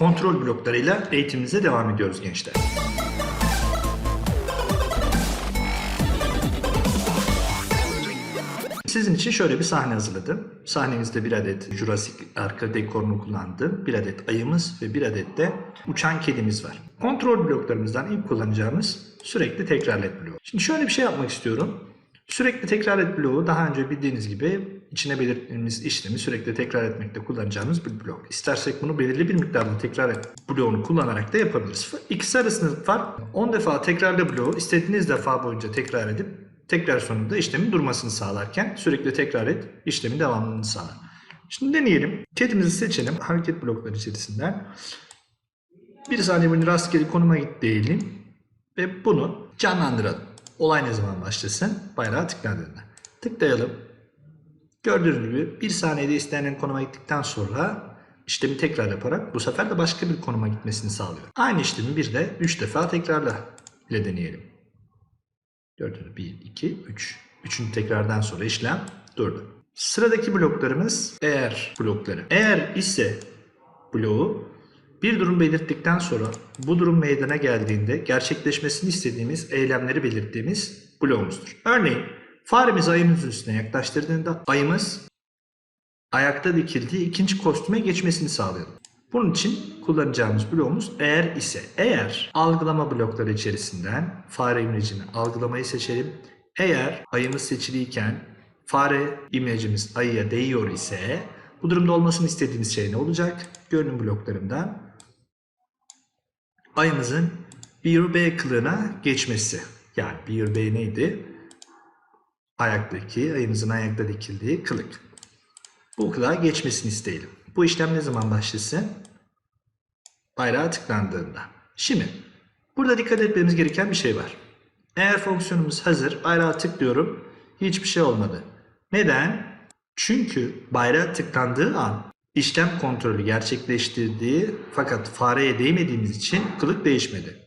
kontrol bloklarıyla eğitimimize devam ediyoruz gençler. Sizin için şöyle bir sahne hazırladım. Sahnemizde bir adet Jurassic arka dekorunu kullandım. Bir adet ayımız ve bir adet de uçan kedimiz var. Kontrol bloklarımızdan ilk kullanacağımız sürekli tekrar et bloğu. Şimdi şöyle bir şey yapmak istiyorum. Sürekli tekrar et bloğu daha önce bildiğiniz gibi içine belirttiğimiz işlemi sürekli tekrar etmekte kullanacağımız bir blok. İstersek bunu belirli bir miktarda tekrar et bloğunu kullanarak da yapabiliriz. İkisi arasında fark 10 defa tekrarlı bloğu istediğiniz defa boyunca tekrar edip tekrar sonunda işlemin durmasını sağlarken sürekli tekrar et işlemin devamlılığını sağlar. Şimdi deneyelim. Kedimizi seçelim hareket blokları içerisinden. Bir saniye boyunca rastgele konuma git diyelim ve bunu canlandıralım. Olay ne zaman başlasın? Bayrağı tıkladığında. Tıklayalım. Gördüğünüz gibi bir saniyede istenen konuma gittikten sonra işlemi tekrar yaparak bu sefer de başka bir konuma gitmesini sağlıyor. Aynı işlemi bir de 3 defa tekrarla ile deneyelim. Gördüğünüz gibi 1, 2, 3. Üçüncü tekrardan sonra işlem durdu. Sıradaki bloklarımız eğer blokları. Eğer ise bloğu bir durum belirttikten sonra bu durum meydana geldiğinde gerçekleşmesini istediğimiz eylemleri belirttiğimiz bloğumuzdur. Örneğin faremizi ayımızın üstüne yaklaştırdığında ayımız ayakta dikildiği ikinci kostüme geçmesini sağlayalım. Bunun için kullanacağımız bloğumuz eğer ise eğer algılama blokları içerisinden fare imlecini algılamayı seçelim. Eğer ayımız seçiliyken fare imlecimiz ayıya değiyor ise bu durumda olmasını istediğimiz şey ne olacak? Görünüm bloklarından ayımızın bir B kılığına geçmesi. Yani bir B neydi? Ayaktaki, ayımızın ayakta dikildiği kılık. Bu kılığa geçmesini isteyelim. Bu işlem ne zaman başlasın? Bayrağa tıklandığında. Şimdi burada dikkat etmemiz gereken bir şey var. Eğer fonksiyonumuz hazır, bayrağa tıklıyorum. Hiçbir şey olmadı. Neden? Çünkü bayrağa tıklandığı an işlem kontrolü gerçekleştirdiği fakat fareye değmediğimiz için kılık değişmedi.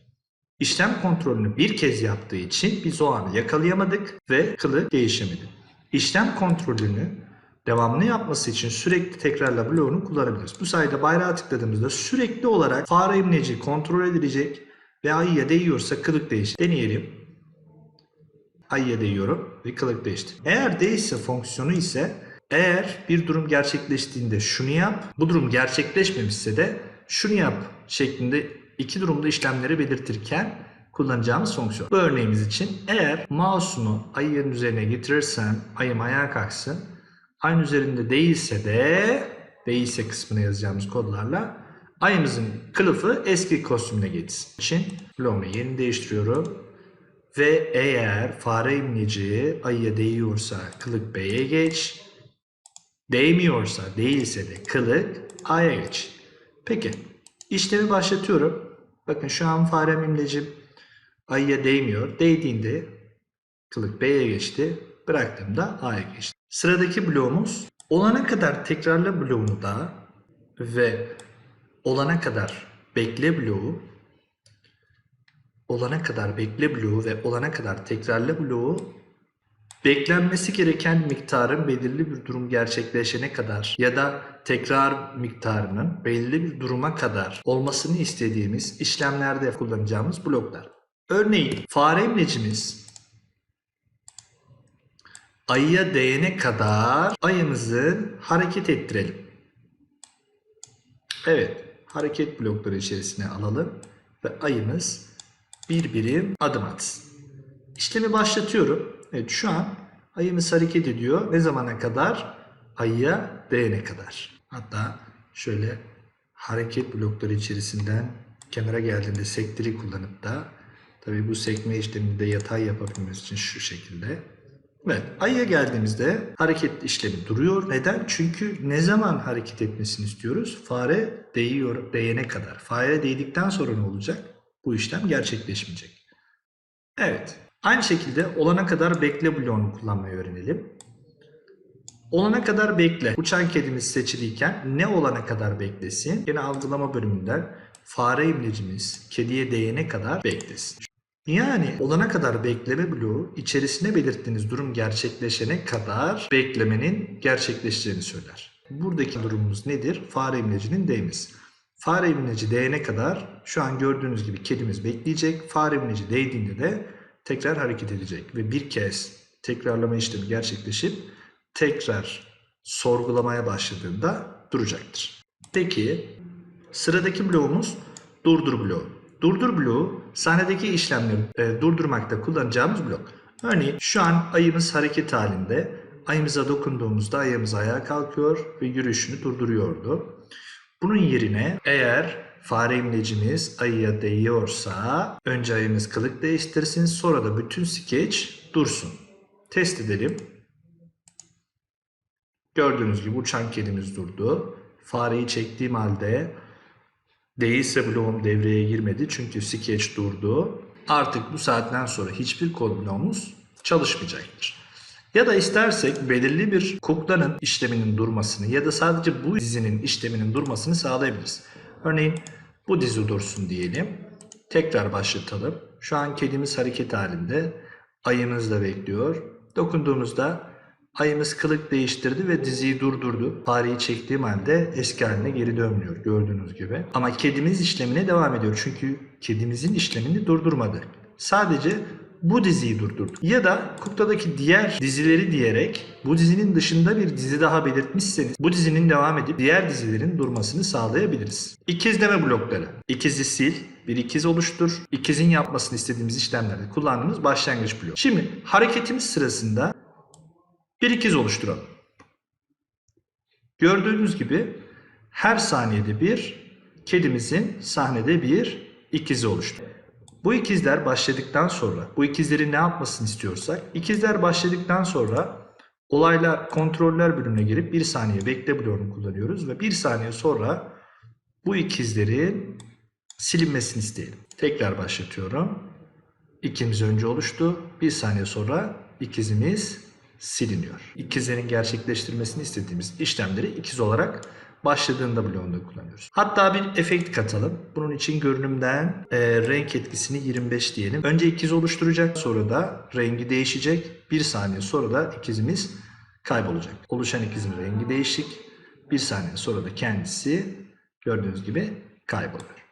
İşlem kontrolünü bir kez yaptığı için biz o anı yakalayamadık ve kılık değişemedi. İşlem kontrolünü devamlı yapması için sürekli tekrarla bloğunu kullanabiliriz. Bu sayede bayrağa tıkladığımızda sürekli olarak fare imleci kontrol edilecek ve ayıya değiyorsa kılık değişir. Deneyelim. Ayıya değiyorum ve kılık değişti. Eğer değilse fonksiyonu ise eğer bir durum gerçekleştiğinde şunu yap, bu durum gerçekleşmemişse de şunu yap şeklinde iki durumda işlemleri belirtirken kullanacağımız fonksiyon. Bu örneğimiz için eğer mouse'umu ayının üzerine getirirsem ayım ayağa kalksın. Ayın üzerinde değilse de değilse kısmına yazacağımız kodlarla ayımızın kılıfı eski kostümüne geçsin. için bloğumu yeni değiştiriyorum. Ve eğer fare imleci ayıya değiyorsa kılık B'ye geç. Değmiyorsa değilse de kılık A'ya geç. Peki işlemi başlatıyorum. Bakın şu an fare imlecim ayıya değmiyor. Değdiğinde kılık B'ye geçti. Bıraktığımda A'ya geçti. Sıradaki bloğumuz olana kadar tekrarla bloğunu da ve olana kadar bekle bloğu olana kadar bekle bloğu ve olana kadar tekrarla bloğu beklenmesi gereken miktarın belirli bir durum gerçekleşene kadar ya da tekrar miktarının belirli bir duruma kadar olmasını istediğimiz işlemlerde kullanacağımız bloklar. Örneğin fare imlecimiz ayıya değene kadar ayımızı hareket ettirelim. Evet, hareket blokları içerisine alalım ve ayımız bir birim adım atsın. İşlemi başlatıyorum. Evet şu an ayımız hareket ediyor. Ne zamana kadar? Ayıya değene kadar. Hatta şöyle hareket blokları içerisinden kenara geldiğinde sektiri kullanıp da tabi bu sekme işlemini de yatay yapabilmemiz için şu şekilde Evet, ayıya geldiğimizde hareket işlemi duruyor. Neden? Çünkü ne zaman hareket etmesini istiyoruz? Fare değiyor, değene kadar. Fare değdikten sonra ne olacak? Bu işlem gerçekleşmeyecek. Evet, aynı şekilde olana kadar bekle bloğunu kullanmayı öğrenelim. Olana kadar bekle. Uçan kedimiz seçiliyken ne olana kadar beklesin? Yine algılama bölümünden fare imlecimiz kediye değene kadar beklesin. Yani olana kadar bekleme bloğu içerisine belirttiğiniz durum gerçekleşene kadar beklemenin gerçekleşeceğini söyler. Buradaki durumumuz nedir? Fare imlecinin değmesi. Fare imleci değene kadar şu an gördüğünüz gibi kedimiz bekleyecek. Fare imleci değdiğinde de tekrar hareket edecek ve bir kez tekrarlama işlemi gerçekleşip tekrar sorgulamaya başladığında duracaktır. Peki sıradaki bloğumuz durdur bloğu. Durdur bloğu sahnedeki işlemleri e, durdurmakta kullanacağımız blok. Örneğin şu an ayımız hareket halinde. Ayımıza dokunduğumuzda ayımız ayağa kalkıyor ve yürüyüşünü durduruyordu. Bunun yerine eğer fare imlecimiz ayıya değiyorsa önce ayımız kılık değiştirsin sonra da bütün skeç dursun. Test edelim. Gördüğünüz gibi uçan kedimiz durdu. Fareyi çektiğim halde değilse bloğum devreye girmedi çünkü skeç durdu. Artık bu saatten sonra hiçbir kod çalışmayacaktır. Ya da istersek belirli bir kuklanın işleminin durmasını ya da sadece bu dizinin işleminin durmasını sağlayabiliriz. Örneğin bu dizi dursun diyelim. Tekrar başlatalım. Şu an kedimiz hareket halinde. Ayımız da bekliyor. Dokunduğumuzda ayımız kılık değiştirdi ve diziyi durdurdu. Fareyi çektiğim halde eski haline geri dönmüyor gördüğünüz gibi. Ama kedimiz işlemine devam ediyor. Çünkü kedimizin işlemini durdurmadı. Sadece bu diziyi durdurdu. Ya da kuktadaki diğer dizileri diyerek bu dizinin dışında bir dizi daha belirtmişseniz bu dizinin devam edip diğer dizilerin durmasını sağlayabiliriz. İkizleme blokları. İkizi sil, bir ikiz oluştur. İkizin yapmasını istediğimiz işlemlerde kullandığımız başlangıç bloğu. Şimdi hareketimiz sırasında bir ikiz oluşturalım. Gördüğünüz gibi her saniyede bir kedimizin sahnede bir ikizi oluştu. Bu ikizler başladıktan sonra, bu ikizlerin ne yapmasını istiyorsak, ikizler başladıktan sonra olaylar kontroller bölümüne girip bir saniye bekle bloğunu kullanıyoruz ve bir saniye sonra bu ikizlerin silinmesini isteyelim. Tekrar başlatıyorum. İkimiz önce oluştu. Bir saniye sonra ikizimiz siliniyor. İkizlerin gerçekleştirmesini istediğimiz işlemleri ikiz olarak başladığında bloğunda kullanıyoruz. Hatta bir efekt katalım. Bunun için görünümden e, renk etkisini 25 diyelim. Önce ikiz oluşturacak sonra da rengi değişecek. Bir saniye sonra da ikizimiz kaybolacak. Oluşan ikizin rengi değişik. Bir saniye sonra da kendisi gördüğünüz gibi kayboluyor.